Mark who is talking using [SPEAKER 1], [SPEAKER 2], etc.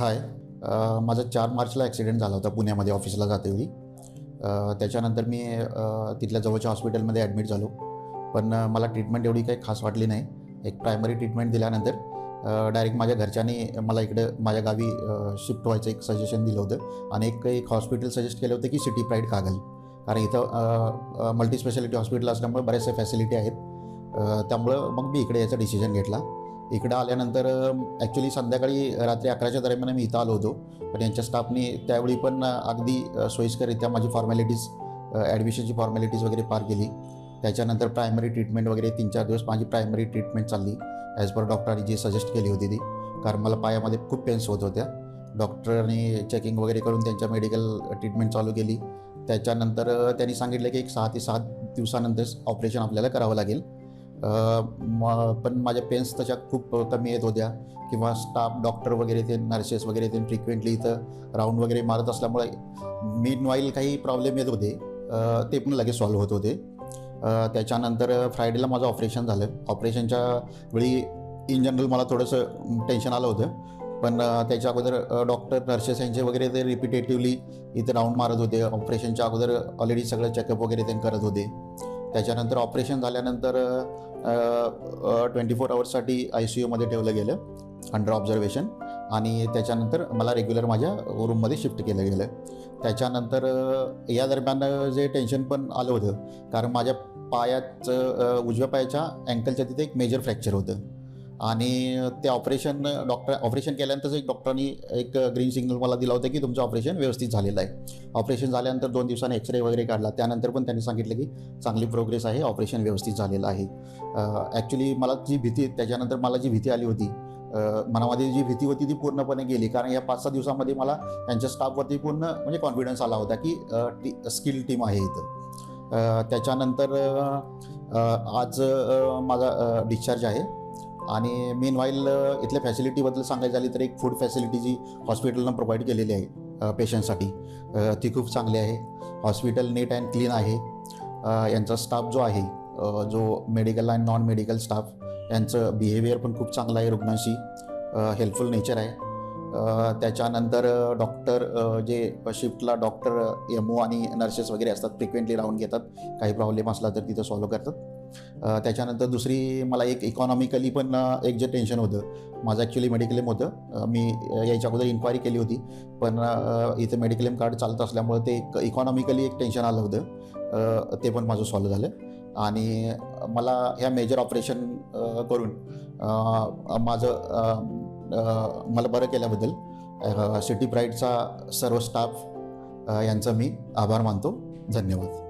[SPEAKER 1] हाय. माझा चार मार्चला ॲक्सिडेंट झाला होता. पुण्यामध्ये ऑफिसला जातेवेळी त्याच्यानंतर मी तिथल्या जवळच्या हॉस्पिटलमध्ये ॲडमिट झालो. पण मला ट्रीटमेंट एवढी काही खास वाटली नाही. एक प्रायमरी ट्रीटमेंट दिल्यानंतर डायरेक्ट माझ्या घरच्यांनी मला इकडं माझ्या गावी शिफ्ट व्हायचं एक सजेशन दिलं होतं. आणि एक एक हॉस्पिटल सजेस्ट केलं होतं की सिटी प्राईड कागल. कारण इथं मल्टी स्पेशालिटी हॉस्पिटल असल्यामुळे बऱ्याचशा फॅसिलिटी आहेत. त्यामुळं मग मी इकडे याचा डिसिजन घेतला. इकडं आल्यानंतर ॲक्च्युली संध्याकाळी रात्री अकराच्या दरम्यान मी इथं आलो होतो. पण यांच्या स्टाफने त्यावेळी पण अगदी सोयीस्कररित्या माझी फॉर्मॅलिटीज ॲडमिशनची फॉर्मॅलिटीज वगैरे पार केली. त्याच्यानंतर प्रायमरी ट्रीटमेंट वगैरे तीन चार दिवस माझी प्रायमरी ट्रीटमेंट चालली ॲज पर डॉक्टरांनी जी सजेस्ट केली होती ती. कारण मला पायामध्ये खूप पेन्स होत होत्या. डॉक्टरांनी चेकिंग वगैरे करून त्यांच्या मेडिकल ट्रीटमेंट चालू केली. त्याच्यानंतर त्यांनी सांगितलं की एक सहा ते सात दिवसानंतरच ऑपरेशन आपल्याला करावं लागेल. पण माझ्या पेन्स तशा खूप कमी येत होत्या. किंवा स्टाफ डॉक्टर वगैरे ते नर्सेस वगैरे ते फ्रिक्वेंटली इथं राऊंड वगैरे मारत असल्यामुळे मीन वाईल काही प्रॉब्लेम येत होते. ते पण लगेच सॉल्व्ह होत होते. त्याच्यानंतर फ्रायडेला माझं ऑपरेशन झालं. ऑपरेशनच्या वेळी इन जनरल मला थोडंसं टेन्शन आलं होतं. पण त्याच्या अगोदर डॉक्टर नर्सेस यांचे वगैरे ते रिपिटेटिव्हली इथे राऊंड मारत होते. ऑपरेशनच्या अगोदर ऑलरेडी सगळं चेकअप वगैरे ते करत होते. त्याच्यानंतर ऑपरेशन झाल्यानंतर ट्वेंटी फोर आवर्ससाठी आय सी यूमध्ये ठेवलं गेलं अंडर ऑब्झर्वेशन आणि त्याच्यानंतर मला रेग्युलर माझ्या रूममध्ये शिफ्ट केलं गेलं. त्याच्यानंतर या दरम्यान जे टेन्शन पण आलं होतं कारण माझ्या पायाचं उजव्या पायाच्या अँकलच्या तिथे एक मेजर फ्रॅक्चर होतं. आणि ते ऑपरेशन डॉक्टर ऑपरेशन केल्यानंतरच एक डॉक्टरांनी एक ग्रीन सिग्नल मला दिला होता की तुमचं ऑपरेशन व्यवस्थित झालेलं आहे. ऑपरेशन झाल्यानंतर दोन दिवसांनी एक्सरे वगैरे काढला. त्यानंतर पण त्यांनी सांगितलं की चांगली प्रोग्रेस आहे ऑपरेशन व्यवस्थित झालेलं आहे. ॲक्च्युली मला जी भीती त्याच्यानंतर मला जी भीती आली होती मनामध्ये जी भीती होती ती पूर्णपणे गेली. कारण या पाच सहा दिवसामध्ये मला त्यांच्या स्टाफवरती पूर्ण म्हणजे कॉन्फिडन्स आला होता की स्किल टीम आहे इथं. त्याच्यानंतर आज माझा डिस्चार्ज आहे. आणि मेन वाईल इथल्या फॅसिलिटीबद्दल सांगायचं झाली तर एक फूड फॅसिलिटी जी हॉस्पिटलनं प्रोव्हाइड केलेली आहे पेशंटसाठी ती खूप चांगली आहे. हॉस्पिटल नीट अँड क्लीन आहे. यांचा स्टाफ जो आहे जो medical and non medical staff यांचं बिहेवियर पण खूप चांगलं आहे रुग्णांशी. हेल्पफुल नेचर आहे. त्याच्यानंतर डॉक्टर जे शिफ्टला डॉक्टर एम ओ आणि नर्सेस वगैरे असतात फ्रिक्वेंटली राहून घेतात. काही प्रॉब्लेम असला तर तिथं सॉल्व्ह करतात. त्याच्यानंतर दुसरी मला एक इकॉनॉमिकली पण एक जे टेन्शन होतं. माझं ॲक्च्युली मेडिक्लेम होतं. मी याच्या अगोदर इन्क्वायरी केली होती. पण इथं मेडिक्लेम कार्ड चालत असल्यामुळे ते एक इकॉनॉमिकली एक टेन्शन आलं होतं. ते पण माझं सॉल्व्ह झालं. आणि मला ह्या मेजर ऑपरेशन करून माझं मला बरं केल्याबद्दल सिटी प्राईडचा सर्व स्टाफ यांचं यांचा मी आभार मानतो. धन्यवाद.